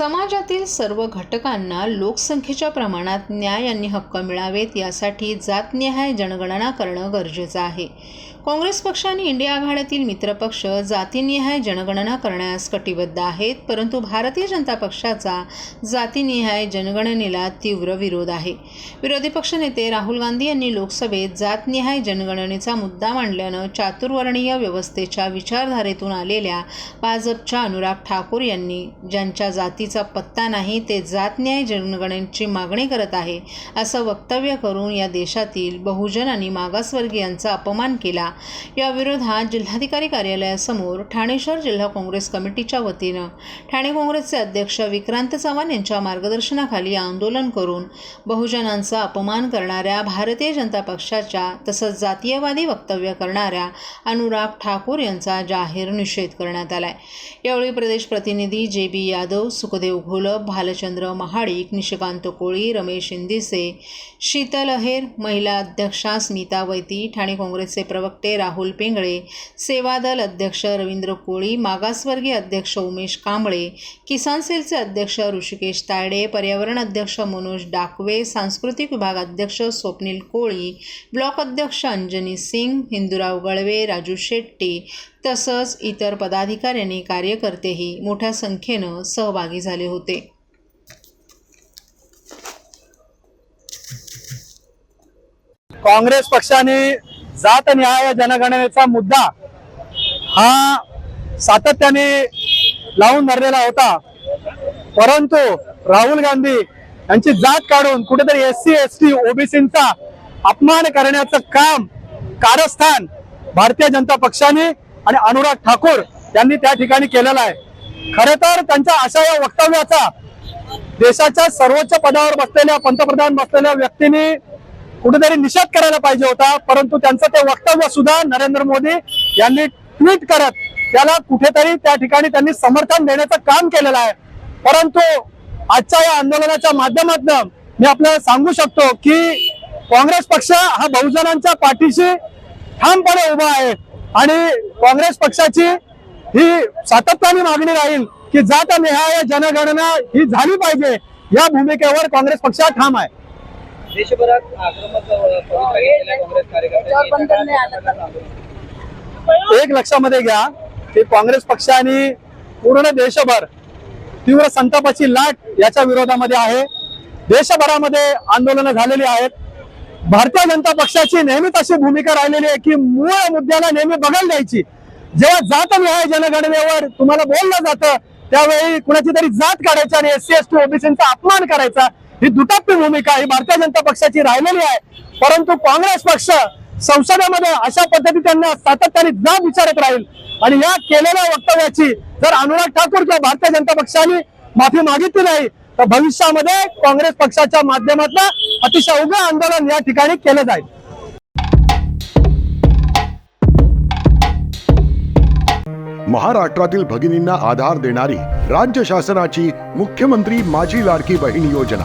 समाजातील सर्व घटकांना लोकसंख्येच्या प्रमाणात न्याय आणि हक्क मिळावेत यासाठी जातनिहाय जनगणना करणं गरजेचं आहे. काँग्रेस पक्ष आणि इंडिया आघाडीतील मित्रपक्ष जातीनिहाय जनगणना करण्यास कटिबद्ध आहेत परंतु भारतीय जनता पक्षाचा जातीनिहाय जनगणनेला तीव्र विरोध आहे. विरोधी पक्षनेते राहुल गांधी यांनी लोकसभेत जातनिहाय जनगणनेचा मुद्दा मांडल्यानं चातुर्वर्णीय व्यवस्थेच्या विचारधारेतून आलेल्या भाजपच्या अनुराग ठाकूर यांनी ज्यांच्या जातीचा पत्ता नाही ते जातन्याय जनगणनेची मागणी करत आहे असं वक्तव्य करून या देशातील बहुजन आणि मागासवर्गीयांचा अपमान केला या विरोधात जिल्हाधिकारी कार्यालयासमोर ठाणे शहर जिल्हा काँग्रेस कमिटीच्या वतीनं ठाणे काँग्रेसचे अध्यक्ष विक्रांत चव्हाण यांच्या मार्गदर्शनाखाली आंदोलन करून बहुजनांचा अपमान करणाऱ्या भारतीय जनता पक्षाच्या तसंच जातीयवादी वक्तव्य करणाऱ्या अनुराग ठाकूर यांचा जाहीर निषेध करण्यात आलाय. यावेळी प्रदेश प्रतिनिधी जे बी यादव सुखदेव घोलप भालचंद्र महाडिक निशिकांत कोळी रमेश इंदिसे शीतल अहेर महिला अध्यक्षा स्मिता वैती ठाणे काँग्रेसचे प्रवक्ते राहुल पिंगळे. सेवादल अध्यक्ष रवींद्र कोळी मागासवर्गीय अध्यक्ष उमेश कांबळे किसान सेलचे अध्यक्ष ऋषिकेश तायडे पर्यावरण अध्यक्ष मनोज डाकवे सांस्कृतिक विभाग अध्यक्ष स्वप्नील कोळी ब्लॉक अध्यक्ष अंजनी सिंग हिंदुराव गळवे राजू शेट्टी तसंच इतर पदाधिकाऱ्यांनी कार्यकर्तेही मोठ्या संख्येनं सहभागी झाले होते. काँग्रेस पक्षाने जात न्याय जनगणनेचा मुद्दा हा सातत्याने लावून धरलेला होता. परंतु राहुल गांधी यांची जात काढून कुठेतरी एस सी एस टी ओबीसीचा अपमान करण्याचं काम कारस्थान भारतीय जनता पक्षाने आणि अनुराग ठाकूर यांनी त्या ठिकाणी केलेलं आहे. खरे तर त्यांच्या अशा या वक्तव्याचा देशाच्या सर्वोच्च पदावर बसलेल्या पंतप्रधान बसलेल्या व्यक्तींनी कुठेतरी निषेध करायला पाहिजे होता परंतु त्यांचं ते वक्तव्य सुद्धा नरेंद्र मोदी यांनी ट्विट करत त्याला कुठेतरी त्या ठिकाणी त्यांनी समर्थन देण्याचं काम केलेलं आहे. परंतु आजच्या या आंदोलनाच्या माध्यमातून मी आपल्याला सांगू शकतो की काँग्रेस पक्ष हा बहुजनांच्या पाठीशी ठामपणे उभा आहे आणि काँग्रेस पक्षाची ही सातत्याने मागणी राहील की जात निहाय जनगणना ही झाली पाहिजे या भूमिकेवर काँग्रेस पक्ष ठाम आहे. देशभरात एका लक्षामध्ये घ्या की काँग्रेस पक्षाने पूर्ण देशभर तीव्र संतापाची लाट याच्या विरोधामध्ये आहे. देशभरामध्ये आंदोलनं झालेली आहेत. भारतीय जनता पक्षाची नेहमीच अशी भूमिका राहिलेली आहे की मूळ मुद्द्याला नेहमी बघायला द्यायची. जेव्हा जात निहाय जनगणनेवर तुम्हाला बोललं जातं त्यावेळी कुणाची तरी जात काढायची आणि एस सी एस टी ओबीसीचा अपमान करायचा. ही दुटप्पी भूमिका ही भारतीय जनता पक्षाची राहिलेली आहे. परंतु काँग्रेस पक्ष संसदेमध्ये अशा पद्धती त्यांना सातत्याने जाब विचारत राहील. आणि या केलेल्या वक्तव्याची जर अनुराग ठाकूर किंवा भारतीय जनता पक्षाने माफी मागितली नाही तर भविष्यामध्ये काँग्रेस पक्षाच्या माध्यमातून अतिशय उग्र आंदोलन या ठिकाणी केलं जाईल. महाराष्ट्रातील भगिनींना आधार देणारी राज्य शासनाची मुख्यमंत्री माझी लाडकी बहीण योजना.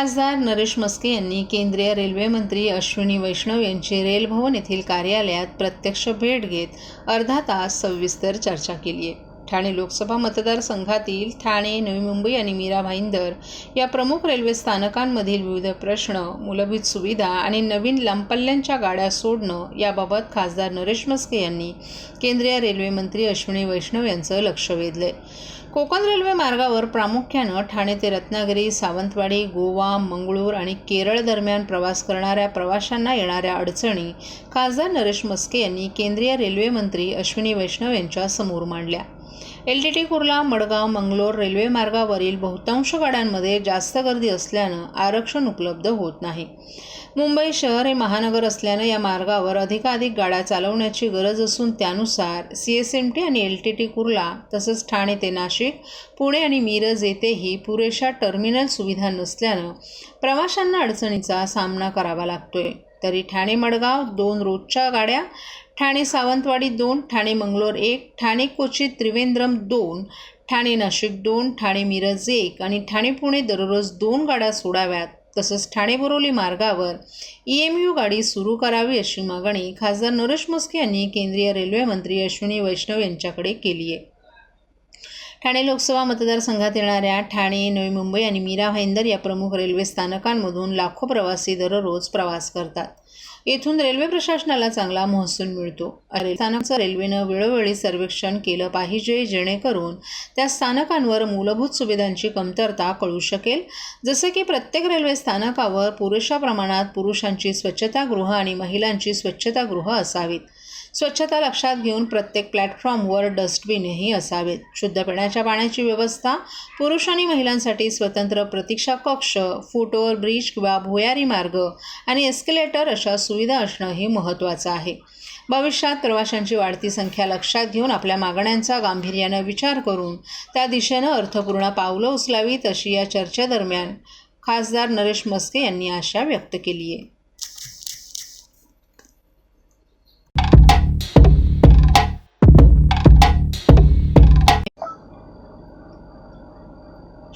खासदार नरेश मस्के यांनी केंद्रीय रेल्वे मंत्री अश्विनी वैष्णव यांची रेलभवन येथील कार्यालयात प्रत्यक्ष भेट घेत अर्धा तास सविस्तर चर्चा केली आहे. ठाणे लोकसभा मतदारसंघातील ठाणे नवी मुंबई आणि मीरा भाईंदर या प्रमुख रेल्वे स्थानकांमधील विविध प्रश्न मूलभूत सुविधा आणि नवीन लांबपल्ल्यांच्या गाड्या सोडणं याबाबत खासदार नरेश मस्के यांनी केंद्रीय रेल्वे मंत्री अश्विनी वैष्णव यांचं लक्ष वेधलंय. कोकण रेल्वे मार्गावर प्रामुख्यानं ठाणे ते रत्नागिरी सावंतवाडी गोवा मंगळूर आणि केरळ दरम्यान प्रवास करणाऱ्या प्रवाशांना येणाऱ्या अडचणी खासदार नरेश मस्के यांनी केंद्रीय रेल्वे मंत्री अश्विनी वैष्णव यांच्या समोर मांडल्या. L T T Kurla Madgaon Mangalore railway मार्गावरील बहुतांश गाड्यांमध्ये जास्त गर्दी असल्यानं आरक्षण उपलब्ध होत नाही. मुंबई शहर हे महानगर असल्यानं या मार्गावर अधिकाधिक गाड्या चालवण्याची गरज असून त्यानुसार सी एस एम टी आणि एल टी टी कुर्ला तसंच ठाणे ते नाशिक पुणे आणि मिरज येथेही पुरेशा टर्मिनल सुविधा नसल्यानं प्रवाशांना अडचणीचा सामना करावा लागतोय. तरी ठाणे मडगाव दोन रोजच्या गाड्या ठाणे सावंतवाडी दोन ठाणे मंगलोर एक ठाणे कोची त्रिवेंद्रम दोन ठाणे नाशिक दोन ठाणे मिरज एक आणि ठाणे पुणे दररोज दोन गाड्या सोडाव्यात. तसंच ठाणे बोरोली मार्गावर ई एम यू गाडी सुरू करावी अशी मागणी खासदार नरेश म्हस्के यांनी केंद्रीय रेल्वे मंत्री अश्विनी वैष्णव यांच्याकडे केली आहे. ठाणे लोकसभा मतदारसंघात येणाऱ्या ठाणे नवी मुंबई आणि मीरा भाईंदर या प्रमुख रेल्वे स्थानकांमधून लाखो प्रवासी दररोज प्रवास करतात. येथून रेल्वे प्रशासनाला चांगला महसूल मिळतो. अरे स्थानकाचं रेल्वेनं वेळोवेळी सर्वेक्षण केलं पाहिजे जेणेकरून त्या स्थानकांवर मूलभूत सुविधांची कमतरता कळू शकेल. जसे की प्रत्येक रेल्वे स्थानकावर पुरेशा प्रमाणात पुरुषांची स्वच्छतागृह आणि महिलांची स्वच्छतागृह असावीत. स्वच्छता लक्षात घेऊन प्रत्येक प्लॅटफॉर्मवर डस्टबिनही असावेत. शुद्ध पिण्याच्या पाण्याची व्यवस्था पुरुष आणि महिलांसाठी स्वतंत्र प्रतीक्षा कक्ष फूट ब्रिज किंवा भुयारी मार्ग आणि एस्केलेटर अशा सुविधा असणं हे महत्त्वाचं आहे. भविष्यात प्रवाशांची वाढती संख्या लक्षात घेऊन आपल्या मागण्यांचा गांभीर्यानं विचार करून त्या दिशेनं अर्थपूर्ण पावलं उचलावीत अशी या चर्चेदरम्यान खासदार नरेश मस्के यांनी आशा व्यक्त केली आहे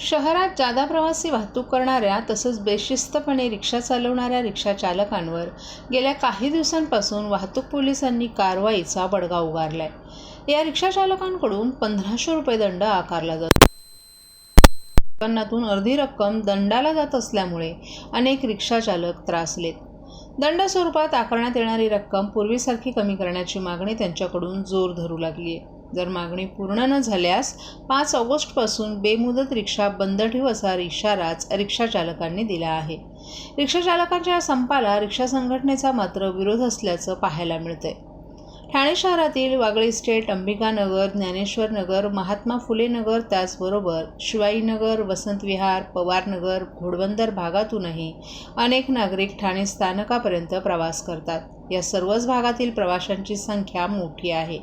शहरात जादा प्रवासी वाहतूक करणाऱ्या तसंच बेशिस्तपणे रिक्षा चालवणाऱ्या रिक्षा चालकांवर गेल्या काही दिवसांपासून वाहतूक पोलिसांनी कारवाईचा बडगा उगारलाय. या रिक्षा चालकांकडून पंधराशे रुपये दंड आकारला जातो. उत्पन्नातून अर्धी रक्कम दंडाला जात असल्यामुळे अनेक रिक्षा चालक त्रासलेत दंड स्वरूपात आकारण्यात येणारी रक्कम पूर्वीसारखी कमी करण्याची मागणी त्यांच्याकडून जोर धरू लागली आहे जर मागणी पूर्ण न झाल्यास पाच ऑगस्टपासून बेमुदत रिक्षा बंद ठेव असा इशाराच रिक्षाचालकांनी दिला आहे. रिक्षाचालकांच्या संपाला रिक्षा संघटनेचा मात्र विरोध असल्याचं पाहायला मिळतंय. ठाणे शहरातील वागळे स्टेट अंबिकानगर ज्ञानेश्वर नगर महात्मा फुले नगर त्याचबरोबर शिवाईनगर वसंत विहार पवारनगर घोडबंदर भागातूनही अनेक नागरिक ठाणे स्थानकापर्यंत प्रवास करतात. या सर्वच भागातील प्रवाशांची संख्या मोठी आहे.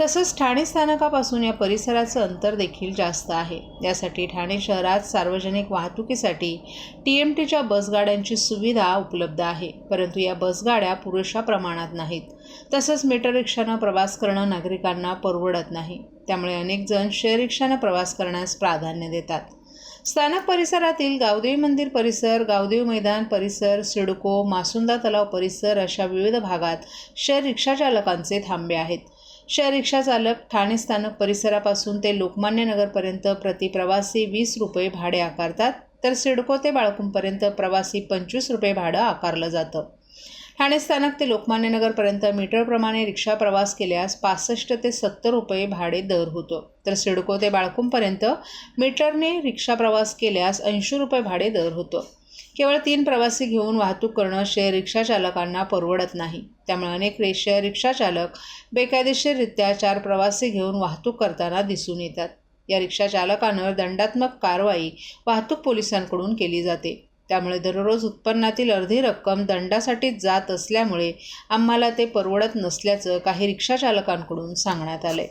तसंच ठाणे स्थानकापासून या परिसराचं अंतर देखील जास्त आहे. यासाठी ठाणे शहरात सार्वजनिक वाहतुकीसाठी टी एम टीच्या बसगाड्यांची सुविधा उपलब्ध आहे. परंतु या बसगाड्या पुरेशा प्रमाणात नाहीत. तसंच मीटर रिक्षानं प्रवास करणं नागरिकांना परवडत नाही. त्यामुळे अनेक जण शेअर रिक्षानं प्रवास करण्यास प्राधान्य देतात. स्थानक परिसरातील गावदेवी मंदिर परिसर गावदेव मैदान परिसर सिडको मासुंदा तलाव परिसर अशा विविध भागात शेअर रिक्षा चालकांचे थांबे आहेत. शेअर रिक्षा चालक ठाणे स्थानक परिसरापासून ते लोकमान्य नगरपर्यंत प्रति प्रवासी वीस रुपये भाडे आकारतात तर सिडको ते बाळकुंपर्यंत प्रवासी पंचवीस रुपये भाडं आकारलं जातं. ठाणे स्थानक ते लोकमान्य नगरपर्यंत मीटरप्रमाणे रिक्षा प्रवास केल्यास पासष्ट ते सत्तर रुपये भाडे दर होतो. तर सिडको ते बाळकुंपर्यंत मीटरने रिक्षा प्रवास केल्यास ऐंशी रुपये भाडे दर होतो. केवळ तीन प्रवासी घेऊन वाहतूक करणं शेअर रिक्षाचालकांना परवडत नाही. त्यामुळे अनेक शेअर रिक्षाचालक बेकायदेशीररित्या चार प्रवासी घेऊन वाहतूक करताना दिसून येतात. या रिक्षाचालकांवर दंडात्मक कारवाई वाहतूक पोलिसांकडून केली जाते. त्यामुळे दररोज उत्पन्नातील अर्धी रक्कम दंडासाठीच जात असल्यामुळे आम्हाला ते परवडत नसल्याचं काही रिक्षाचालकांकडून सांगण्यात आलं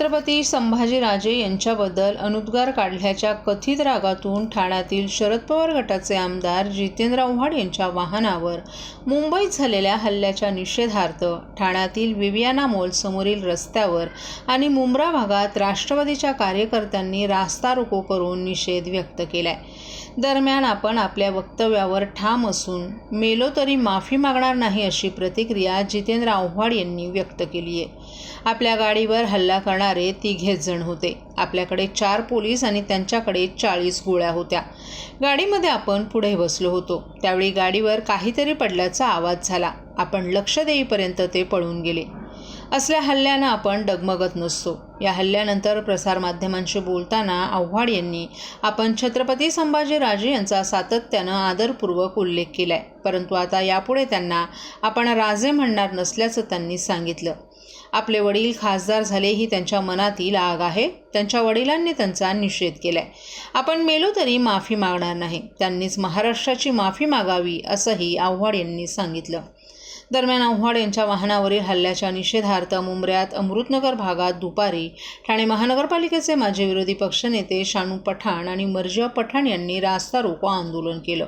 छत्रपती संभाजीराजे यांच्याबद्दल अनुद्गार काढल्याच्या कथित रागातून ठाण्यातील शरद पवार गटाचे आमदार जितेंद्र आव्हाड यांच्या वाहनावर मुंबईत झालेल्या हल्ल्याच्या निषेधार्थ ठाण्यातील विवियाना मॉलसमोरील रस्त्यावर आणि मुंब्रा भागात राष्ट्रवादीच्या कार्यकर्त्यांनी रास्ता रोको करून निषेध व्यक्त केलाय. दरम्यान आपण आपल्या वक्तव्यावर ठाम असून मेलो तरी माफी मागणार नाही अशी प्रतिक्रिया जितेंद्र आव्हाड यांनी व्यक्त केली आहे. आपल्या गाडीवर हल्ला करणारे तिघेच जण होते. आपल्याकडे चार पोलीस आणि त्यांच्याकडे चाळीस गोळ्या होत्या. गाडीमध्ये आपण पुढे बसलो होतो. त्यावेळी गाडीवर काहीतरी पडल्याचा आवाज झाला. आपण लक्ष देईपर्यंत ते पळून गेले. असल्या हल्ल्यानं आपण डगमगत नसतो. या हल्ल्यानंतर प्रसारमाध्यमांशी बोलताना आव्हाड यांनी आपण छत्रपती संभाजीराजे यांचा सातत्यानं आदरपूर्वक उल्लेख केलाय. परंतु आता यापुढे त्यांना आपण राजे म्हणणार नसल्याचं त्यांनी सांगितलं. आपले वडील खासदार झाले ही त्यांच्या मनातील आग आहे. त्यांच्या वडिलांनी त्यांचा निषेध केलाय. आपण मेलो तरी माफी मागणार नाही. त्यांनीच महाराष्ट्राची माफी मागावी असंही आव्हाड यांनी सांगितलं. दरम्यान आव्हाड यांच्या वाहनावरील हल्ल्याच्या निषेधार्थ मुंबऱ्यात अमृतनगर भागात दुपारी ठाणे महानगरपालिकेचे माजी विरोधी पक्षनेते शानू पठाण आणि मर्जिया पठाण यांनी रास्ता रोको आंदोलन केलं.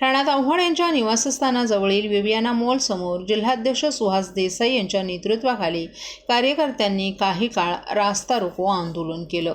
ठाण्यात आव्हाड यांच्या निवासस्थानाजवळील विवियाना मॉलसमोर जिल्हाध्यक्ष सुहास देसाई यांच्या नेतृत्वाखाली कार्यकर्त्यांनी काही काळ रास्ता रोको आंदोलन केलं.